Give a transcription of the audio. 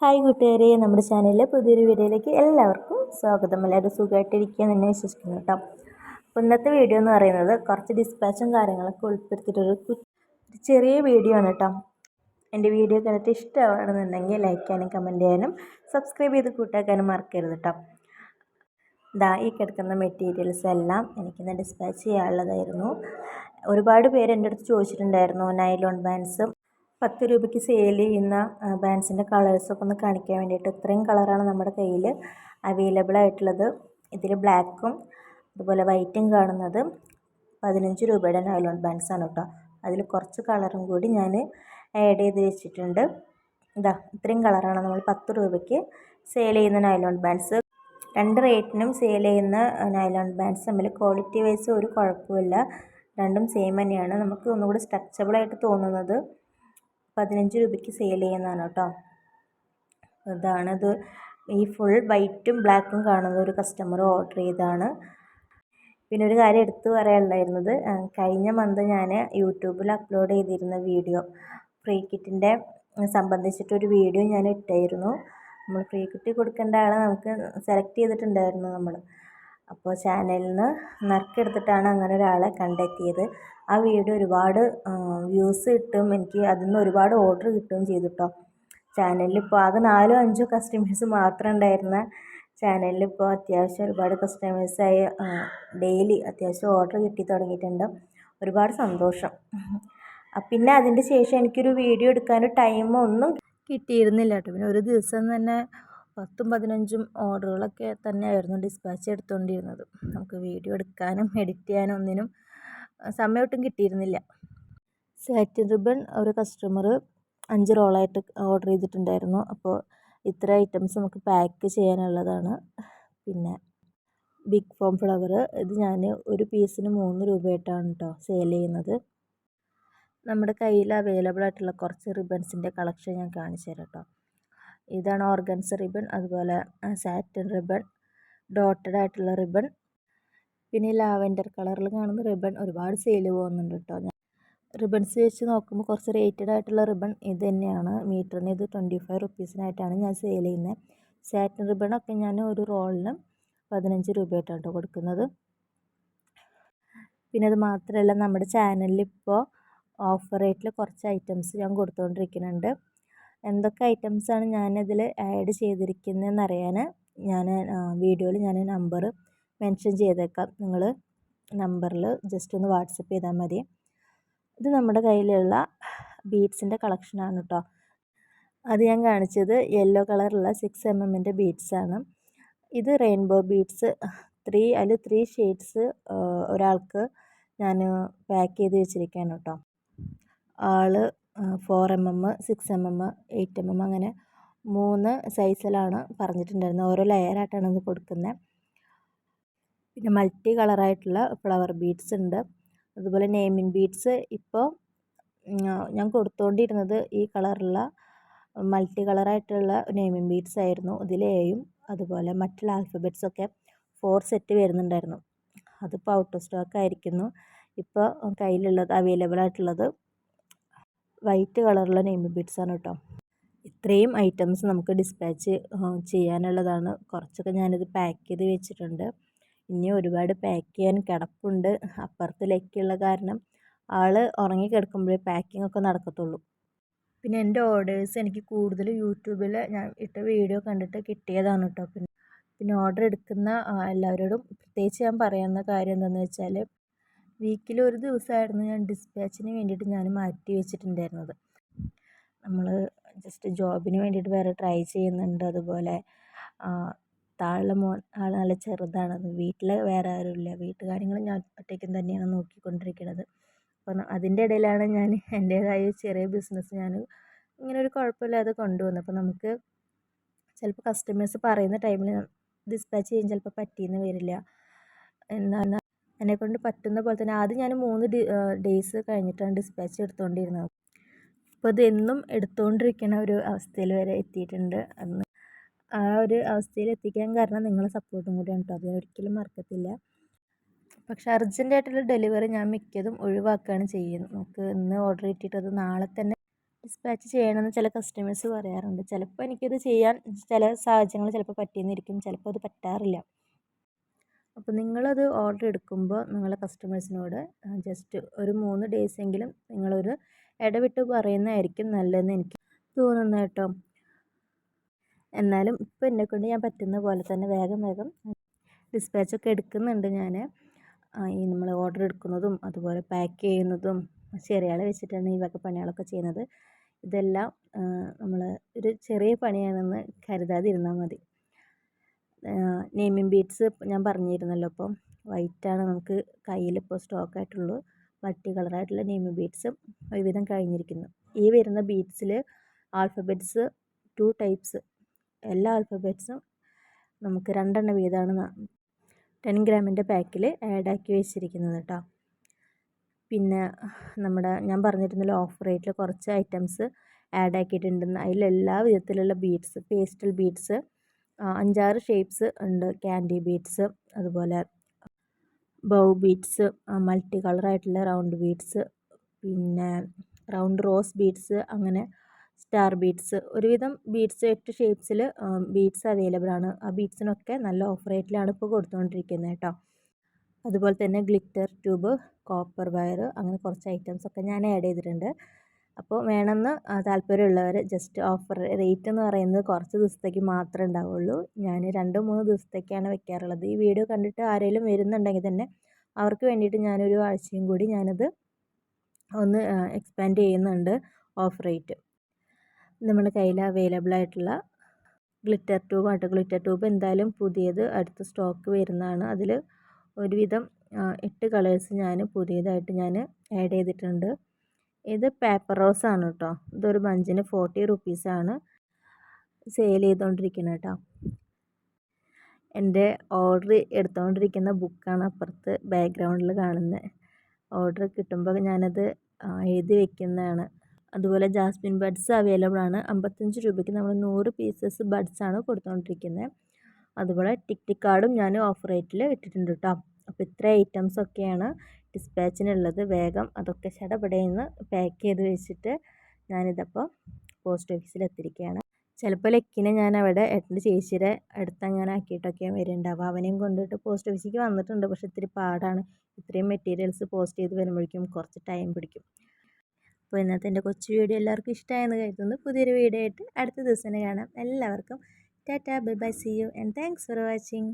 Hi കൂട്ടുകാരെ നമ്മുടെ ചാനലിലെ പുതിയൊരു വീഡിയോയിലേക്ക് എല്ലാവർക്കും സ്വാഗതം. എല്ലാവരും സുഖമായിട്ടിരിക്കുക തന്നെ വിശ്വസിക്കുന്നു കേട്ടോ. അപ്പോൾ ഇന്നത്തെ വീഡിയോ എന്ന് പറയുന്നത് കുറച്ച് ഡിസ്പാച്ചും കാര്യങ്ങളൊക്കെ ഉൾപ്പെടുത്തിയിട്ടൊരു ചെറിയ വീഡിയോ ആണ് കേട്ടോ. എന്റെ വീഡിയോ കണ്ടിട്ട് ഇഷ്ടമാണെന്നുണ്ടെങ്കിൽ ലൈക്ക് ചെയ്യാനും കമന്റ് ചെയ്യാനും സബ്സ്ക്രൈബ് ചെയ്ത് കൂട്ടാക്കാനും മറക്കരുത് കേട്ടോ. ദാ ഈ കിടക്കുന്ന മെറ്റീരിയൽസ് എല്ലാം എനിക്കിന്ന് ഡിസ്പാച്ച് ചെയ്യാനുള്ളതായിരുന്നു. ഒരുപാട് പേര് എന്റെ അടുത്ത് ചോദിച്ചിട്ടുണ്ടായിരുന്നു നൈലോൺ ബാൻഡ്സ് പത്ത് രൂപയ്ക്ക് സെയിൽ ചെയ്യുന്ന ബാൻസിന്റെ കളേഴ്സൊക്കെ ഒന്ന് കാണിക്കാൻ വേണ്ടിയിട്ട് ഇത്രയും കളറാണ് നമ്മുടെ കയ്യിൽ അവൈലബിൾ ആയിട്ടുള്ളത്. ഇതിൽ ബ്ലാക്കും അതുപോലെ വൈറ്റും കാണുന്നത് പതിനഞ്ച് രൂപയുടെ നൈലോൺ ബാൻസ് ആണ് കേട്ടോ. അതിൽ കുറച്ച് കളറും കൂടി ഞാൻ ആഡ് ചെയ്ത് വെച്ചിട്ടുണ്ട്. ഇതാ ഇത്രയും കളറാണ് നമ്മൾ പത്ത് രൂപയ്ക്ക് സെയിൽ ചെയ്യുന്ന നൈലോൺ ബാൻസ് രണ്ട് റേറ്റിനും സെയിൽ ചെയ്യുന്ന നൈലോൺ ബാൻസ് തമ്മിൽ ക്വാളിറ്റി വൈസ് ഒരു കുഴപ്പമില്ല രണ്ടും സെയിം തന്നെയാണ്. നമുക്ക് ഒന്നുകൂടി സ്ട്രെച്ചബിളായിട്ട് തോന്നുന്നത്. പതിനഞ്ച് രൂപയ്ക്ക് സെയിൽ ചെയ്യുന്നതാണ് കേട്ടോ. ഇതാണിത് ഈ ഫുൾ വൈറ്റും ബ്ലാക്കും കാണുന്ന ഒരു കസ്റ്റമർ ഓർഡർ ചെയ്തതാണ്. പിന്നെ ഒരു കാര്യം എടുത്തു പറയാനുണ്ടായിരുന്നത് കഴിഞ്ഞ മന്ത് ഞാൻ യൂട്യൂബിൽ അപ്ലോഡ് ചെയ്തിരുന്ന വീഡിയോ ഫ്രീ കിറ്റിന്റെ സംബന്ധിച്ചിട്ടൊരു വീഡിയോ ഞാൻ ഇട്ടായിരുന്നു. നമ്മൾ ഫ്രീ കിറ്റ് കൊടുക്കേണ്ട ആളെ നമുക്ക് സെലക്ട് ചെയ്തിട്ടുണ്ടായിരുന്നു നമ്മൾ അപ്പോൾ ചാനലിൽ നിന്ന് നറുക്കെടുത്തിട്ടാണ് അങ്ങനെ ഒരാളെ കണ്ടെത്തിയത്. ആ വീഡിയോ ഒരുപാട് വ്യൂസ് കിട്ടും. എനിക്ക് അതിൽ നിന്ന് ഒരുപാട് ഓർഡർ കിട്ടുകയും ചെയ്തു കേട്ടോ ചാനലിൽ ഇപ്പോൾ ആകെ നാലോ അഞ്ചോ കസ്റ്റമേഴ്സ് മാത്രം ഉണ്ടായിരുന്ന ചാനലിൽ ഇപ്പോൾ അത്യാവശ്യം ഒരുപാട് കസ്റ്റമേഴ്സായി ഡെയിലി അത്യാവശ്യം ഓർഡർ കിട്ടി തുടങ്ങിയിട്ടുണ്ട്. ഒരുപാട് സന്തോഷം. പിന്നെ അതിന്റെ ശേഷം എനിക്കൊരു വീഡിയോ എടുക്കാൻ ടൈം ഒന്നും കിട്ടിയിരുന്നില്ല കേട്ടോ. പിന്നെ ഒരു ദിവസം തന്നെ പത്തും പതിനഞ്ചും ഓർഡറുകളൊക്കെ തന്നെയായിരുന്നു ഡിസ്പാച്ച് എടുത്തുകൊണ്ടിരുന്നത് നമുക്ക് വീഡിയോ എടുക്കാനും എഡിറ്റ് ചെയ്യാനും ഒന്നിനും സമയം ഒട്ടും കിട്ടിയിരുന്നില്ല. സാറ്റിൻ റിബൺ ഒരു കസ്റ്റമർ അഞ്ച് റോളായിട്ട് ഓർഡർ ചെയ്തിട്ടുണ്ടായിരുന്നു. അപ്പോൾ ഇത്ര ഐറ്റംസ് നമുക്ക് പാക്ക് ചെയ്യാനുള്ളതാണ്. പിന്നെ ബിഗ് ഫോം ഫ്ലവർ ഇത് ഞാൻ ഒരു പീസിന് മൂന്ന് രൂപയായിട്ടാണ് കേട്ടോ സെയിൽ ചെയ്യുന്നത്. നമ്മുടെ കയ്യിൽ അവൈലബിൾ ആയിട്ടുള്ള കുറച്ച് റിബൺസിന്റെ കളക്ഷൻ ഞാൻ കാണിച്ചു തരാം കേട്ടോ ഇതാണ് ഓർഗൻസ് റിബൺ അതുപോലെ സാറ്റൻ റിബൺ ഡോട്ടഡ് ആയിട്ടുള്ള റിബൺ പിന്നെ ലാവൻഡർ കളറിൽ കാണുന്ന റിബൺ ഒരുപാട് സെയിൽ പോകുന്നുണ്ട് കേട്ടോ റിബൺസ് വെച്ച് നോക്കുമ്പോൾ കുറച്ച് റേറ്റഡ് ആയിട്ടുള്ള റിബൺ ഇത് തന്നെയാണ്. മീറ്ററിന് ഇത് ട്വന്റി ഫൈവ് റുപ്പീസിനായിട്ടാണ് ഞാൻ സെയിൽ ചെയ്യുന്നത് സാറ്റിൻ റിബണൊക്കെ ഞാൻ ഒരു റോളിന് പതിനഞ്ച് രൂപയായിട്ടാണ് കേട്ടോ കൊടുക്കുന്നത്. പിന്നെ അത് മാത്രമല്ല നമ്മുടെ ചാനലിൽ ഇപ്പോൾ ഓഫർ റേറ്റിൽ കുറച്ച് ഐറ്റംസ് ഞാൻ കൊടുത്തുകൊണ്ടിരിക്കുന്നുണ്ട് എന്തൊക്കെ ഐറ്റംസാണ് ഞാനതിൽ ആഡ് ചെയ്തിരിക്കുന്നതെന്ന് അറിയാൻ ഞാൻ വീഡിയോയിൽ ഞാൻ നമ്പർ മെൻഷൻ ചെയ്തേക്കാം. നിങ്ങൾ നമ്പറിൽ ജസ്റ്റ് ഒന്ന് വാട്സപ്പ് ചെയ്താൽ മതി. ഇത് നമ്മുടെ കയ്യിലുള്ള ബീഡ്സിന്റെ കളക്ഷനാണ് കേട്ടോ അത് ഞാൻ കാണിച്ചത് യെല്ലോ കളറുള്ള സിക്സ് എം എമ്മിന്റെ ബീഡ്സാണ് ഇത് റെയിൻബോ ബീഡ്സ്. ത്രീ അതിൽ ത്രീ ഷെയ്ഡ്സ് ഒരാൾക്ക് ഞാൻ പാക്ക് ചെയ്ത് വെച്ചിരിക്കുകയാണ് കേട്ടോ ആൾ four M M six M M eight M M അങ്ങനെ മൂന്ന് സൈസിലാണ് പറഞ്ഞിട്ടുണ്ടായിരുന്നത്. ഓരോ ലെയറായിട്ടാണ് ഇത് കൊടുക്കുന്നത് പിന്നെ മൾട്ടി കളറായിട്ടുള്ള ഫ്ലവർ ബീഡ്സ് ഉണ്ട്. അതുപോലെ നെയ്മിൻ ബീഡ്സ് ഇപ്പോൾ ഞാൻ കൊടുത്തുകൊണ്ടിരുന്നത് ഈ കളറുള്ള മൾട്ടി കളറായിട്ടുള്ള നെയ്മിൻ ബീഡ്സ് ആയിരുന്നു. ഇതിൽ എയും അതുപോലെ മറ്റുള്ള ആൽഫബറ്റ്സ് ഒക്കെ ഫോർ സെറ്റ് വരുന്നുണ്ടായിരുന്നു. അതിപ്പോൾ ഔട്ട് ഓഫ് സ്റ്റോക്ക് ആയിരിക്കുന്നു. ഇപ്പോൾ കയ്യിലുള്ളത് അവൈലബിൾ ആയിട്ടുള്ളത് വൈറ്റ് കളറുള്ള നെയ്മിൻ ആണ് കേട്ടോ. ഇത്രയും ഐറ്റംസ് നമുക്ക് ഡിസ്പാച്ച് ചെയ്യാനുള്ളതാണ്. കുറച്ചൊക്കെ ഞാനിത് പാക്ക് ചെയ്ത് വെച്ചിട്ടുണ്ട്. ഇനി ഒരുപാട് പാക്ക് ചെയ്യാൻ കിടപ്പുണ്ട്. അപ്പുറത്ത് ലക്കിയുള്ള കാരണം ആൾ ഉറങ്ങി കിടക്കുമ്പോഴേ പാക്കിംഗ് ഒക്കെ നടക്കത്തുള്ളൂ. പിന്നെ എന്റെ ഓർഡേഴ്സ് എനിക്ക് കൂടുതൽ യൂട്യൂബിൽ ഞാൻ ഇട്ട വീഡിയോ കണ്ടിട്ട് കിട്ടിയതാണ് കേട്ടോ പിന്നെ പിന്നെ ഓർഡർ എടുക്കുന്ന എല്ലാവരോടും പ്രത്യേകിച്ച് ഞാൻ പറയുന്ന കാര്യം എന്താണെന്ന് വെച്ചാൽ വീക്കിൽ ഒരു ദിവസമായിരുന്നു ഞാൻ ഡിസ്പാച്ചിന് വേണ്ടിയിട്ട് ഞാൻ മാറ്റി വെച്ചിട്ടുണ്ടായിരുന്നത്. നമ്മൾ ജസ്റ്റ് ജോബിന് വേണ്ടിയിട്ട് വേറെ ട്രൈ ചെയ്യുന്നുണ്ട്. അതുപോലെ താഴെ മോൻ ആൾ നല്ല ചെറുതാണ് വീട്ടിൽ വേറെ ആരും ആരുമില്ല. വീട്ടുകാര്യങ്ങൾ ഞാൻ ഒറ്റയ്ക്കും തന്നെയാണ് നോക്കിക്കൊണ്ടിരിക്കുന്നത് അപ്പം അതിന്റെ ഇടയിലാണ് ഞാൻ എന്റേതായ ചെറിയ ബിസിനസ് ഞാൻ ഇങ്ങനെ ഒരു കുഴപ്പമില്ലാതെ കൊണ്ടുവന്നത്. അപ്പോൾ നമുക്ക് ചിലപ്പോൾ കസ്റ്റമേഴ്സ് പറയുന്ന ടൈമിൽ ഡിസ്പാച്ച് ചെയ്യാൻ ചിലപ്പോൾ പറ്റിയെന്ന് വരില്ല. എന്നാൽ എന്നെക്കൊണ്ട് പറ്റുന്ന പോലെ തന്നെ ആദ്യം ഞാൻ മൂന്ന് ഡേയ്സ് കഴിഞ്ഞിട്ടാണ് ഡിസ്പാച്ച് എടുത്തുകൊണ്ടിരുന്നത്. അപ്പോൾ അത് എന്നും എടുത്തുകൊണ്ടിരിക്കുന്ന ഒരു അവസ്ഥയിൽ വരെ എത്തിയിട്ടുണ്ട്. അന്ന് ആ ഒരു അവസ്ഥയിൽ എത്തിക്കാൻ കാരണം നിങ്ങളെ സപ്പോർട്ടും കൂടിയാണ് കേട്ടോ അത് ഒരിക്കലും മറക്കത്തില്ല. പക്ഷേ അർജന്റായിട്ടുള്ള ഡെലിവറി ഞാൻ മിക്കതും ഒഴിവാക്കുകയാണ് ചെയ്യുന്നത്. നമുക്ക് ഇന്ന് ഓർഡർ കിട്ടിയിട്ടത് നാളെ തന്നെ ഡിസ്പാച്ച് ചെയ്യണമെന്ന് ചില കസ്റ്റമേഴ്സ് പറയാറുണ്ട്. ചിലപ്പോൾ എനിക്കത് ചെയ്യാൻ ചില സാഹചര്യങ്ങൾ ചിലപ്പോൾ പറ്റിയെന്നിരിക്കും. ചിലപ്പോൾ അത് പറ്റാറില്ല. അപ്പോൾ നിങ്ങളത് ഓർഡർ എടുക്കുമ്പോൾ നിങ്ങളുടെ കസ്റ്റമേഴ്സിനോട് ജസ്റ്റ് ഒരു മൂന്ന് ഡേയ്സ് എങ്കിലും നിങ്ങളൊരു ഇടവിട്ട് പറയുന്നതായിരിക്കും നല്ലതെന്ന് എനിക്ക് തോന്നുന്നു കേട്ടോ. എന്നാലും ഇപ്പോൾ എന്നെക്കൊണ്ട് ഞാൻ പറ്റുന്ന പോലെ തന്നെ വേഗം വേഗം ഡിസ്പാച്ചൊക്കെ എടുക്കുന്നുണ്ട് ഞാൻ. ഈ നമ്മൾ ഓർഡർ എടുക്കുന്നതും അതുപോലെ പാക്ക് ചെയ്യുന്നതും ചെറിയാളെ വെച്ചിട്ടാണ് ഈ വക പണികളൊക്കെ ചെയ്യുന്നത്. ഇതെല്ലാം നമ്മൾ ഒരു ചെറിയ പണിയാണെന്ന് കരുതാതിരുന്നാൽ മതി. നെയ്മിൻ ബീഡ്സ് ഞാൻ പറഞ്ഞിരുന്നല്ലോ അപ്പം വൈറ്റാണ് നമുക്ക് കയ്യിലിപ്പോൾ സ്റ്റോക്ക് ആയിട്ടുള്ളൂ. മൾട്ടി കളറായിട്ടുള്ള നെയ്മിൻ ബീഡ്സും ഒരുവിധം കഴിഞ്ഞിരിക്കുന്നു. ഈ വരുന്ന ബീഡ്സിൽ ആൽഫബറ്റ്സ് ടു ടൈപ്സ് എല്ലാ ആൽഫബറ്റ്സും നമുക്ക് രണ്ടെണ്ണം വീതമാണ് ടെൻ ഗ്രാമിന്റെ പാക്കിൽ ആഡാക്കി വെച്ചിരിക്കുന്നത് കേട്ടോ പിന്നെ നമ്മുടെ ഞാൻ പറഞ്ഞിരുന്നല്ലോ ഓഫ് റേറ്റിൽ കുറച്ച് ഐറ്റംസ് ആഡ് ആക്കിയിട്ടുണ്ടെന്ന് അതിലെല്ലാ വിധത്തിലുള്ള ബീഡ്സ് പേസ്റ്റൽ ബീഡ്സ് അഞ്ചാറ് ഷേപ്സ് ഉണ്ട്. ക്യാൻഡി ബീഡ്സ് അതുപോലെ ബൗ ബീഡ്സ് മൾട്ടി കളറായിട്ടുള്ള റൗണ്ട് ബീഡ്സ് പിന്നെ റൗണ്ട് റോസ് ബീഡ്സ് അങ്ങനെ സ്റ്റാർ ബീഡ്സ് ഒരുവിധം ബീഡ്സ് എട്ട് ഷേപ്സിൽ ബീഡ്സ് അവൈലബിൾ ആണ്. ആ ബീഡ്സിനൊക്കെ നല്ല ഓഫർ റേറ്റിലാണ് ഇപ്പോൾ കൊടുത്തുകൊണ്ടിരിക്കുന്നത് കേട്ടോ അതുപോലെ തന്നെ ഗ്ലിറ്റർ ട്യൂബ് കോപ്പർ വയർ അങ്ങനെ കുറച്ച് ഐറ്റംസ് ഒക്കെ ഞാൻ ആഡ് ചെയ്തിട്ടുണ്ട്. അപ്പോൾ വേണമെന്ന് താല്പര്യമുള്ളവർ ജസ്റ്റ് ഓഫർ റേറ്റ് എന്ന് പറയുന്നത് കുറച്ച് ദിവസത്തേക്ക് മാത്രമേ ഉണ്ടാവുള്ളൂ. ഞാൻ രണ്ട് മൂന്ന് ദിവസത്തേക്കാണ് വെക്കാറുള്ളത്. ഈ വീഡിയോ കണ്ടിട്ട് ആരെങ്കിലും വരുന്നുണ്ടെങ്കിൽ തന്നെ അവർക്ക് വേണ്ടിയിട്ട് ഞാനൊരു ആഴ്ചയും കൂടി ഞാനത് ഒന്ന് എക്സ്പാൻഡ് ചെയ്യുന്നുണ്ട് ഓഫർ റേറ്റ് നമ്മുടെ കയ്യിൽ അവൈലബിൾ ആയിട്ടുള്ള ഗ്ലിറ്റർ ട്യൂബ് ആട്ടോ. ഗ്ലിറ്റർ ട്യൂബ് എന്തായാലും പുതിയത് അടുത്ത സ്റ്റോക്ക് വരുന്നതാണ്. അതിൽ ഒരുവിധം എട്ട് കളേഴ്സ് ഞാൻ പുതിയതായിട്ട് ഞാൻ ആഡ് ചെയ്തിട്ടുണ്ട്. ഇത് പേപ്പർ റോസ് ആണ് കേട്ടോ ഇതൊരു ബഞ്ചിന് ഫോർട്ടി റുപ്പീസാണ് സെയിൽ ചെയ്തുകൊണ്ടിരിക്കുന്നത് കേട്ടോ എന്റെ ഓർഡർ എടുത്തുകൊണ്ടിരിക്കുന്ന ബുക്കാണ് അപ്പുറത്ത് ബാക്ക്ഗ്രൗണ്ടിൽ കാണുന്നത് ഓർഡർ കിട്ടുമ്പോൾ ഞാനത് എഴുതി വെക്കുന്നതാണ്. അതുപോലെ ജാസ്മിൻ ബഡ്സ് അവൈലബിൾ ആണ്. അമ്പത്തഞ്ച് രൂപയ്ക്ക് നമ്മൾ നൂറ് പീസസ് ബഡ്സ് ആണ് കൊടുത്തുകൊണ്ടിരിക്കുന്നത് അതുപോലെ ടിക് കാർഡും ഞാൻ ഓഫർ റേറ്റിൽ ഇട്ടിട്ടുണ്ട് കേട്ടോ അപ്പോൾ ഇത്ര ഐറ്റംസ് ഒക്കെയാണ് ഡിസ്പാച്ചിനുള്ളത് വേഗം അതൊക്കെ ചടപടയെന്ന് പാക്ക് ചെയ്ത് വെച്ചിട്ട് ഞാനിതപ്പോൾ പോസ്റ്റ് ഓഫീസിൽ എത്തിയിരിക്കുകയാണ് ചിലപ്പോൾ ലക്കിനെ ഞാൻ അവിടെ എന്റെ ചേച്ചിയുടെ അടുത്ത് അങ്ങനെ ആക്കിയിട്ടൊക്കെയാണ് വരുന്നുണ്ടാവുക അവനെയും കൊണ്ടിട്ട് പോസ്റ്റ് ഓഫീസിലേക്ക് വന്നിട്ടുണ്ട്. പക്ഷെ ഇത്തിരി പാടാണ്. ഇത്രയും മെറ്റീരിയൽസ് പോസ്റ്റ് ചെയ്ത് വരുമ്പോഴേക്കും കുറച്ച് ടൈം പിടിക്കും. അപ്പോൾ ഇന്നത്തെ എന്റെ കൊച്ചു വീഡിയോ എല്ലാവർക്കും ഇഷ്ടമായെന്ന് കരുതുന്നു. പുതിയൊരു വീഡിയോ ആയിട്ട് അടുത്ത ദിവസം കാണാം. എല്ലാവർക്കും tata bye bye see you and thanks for watching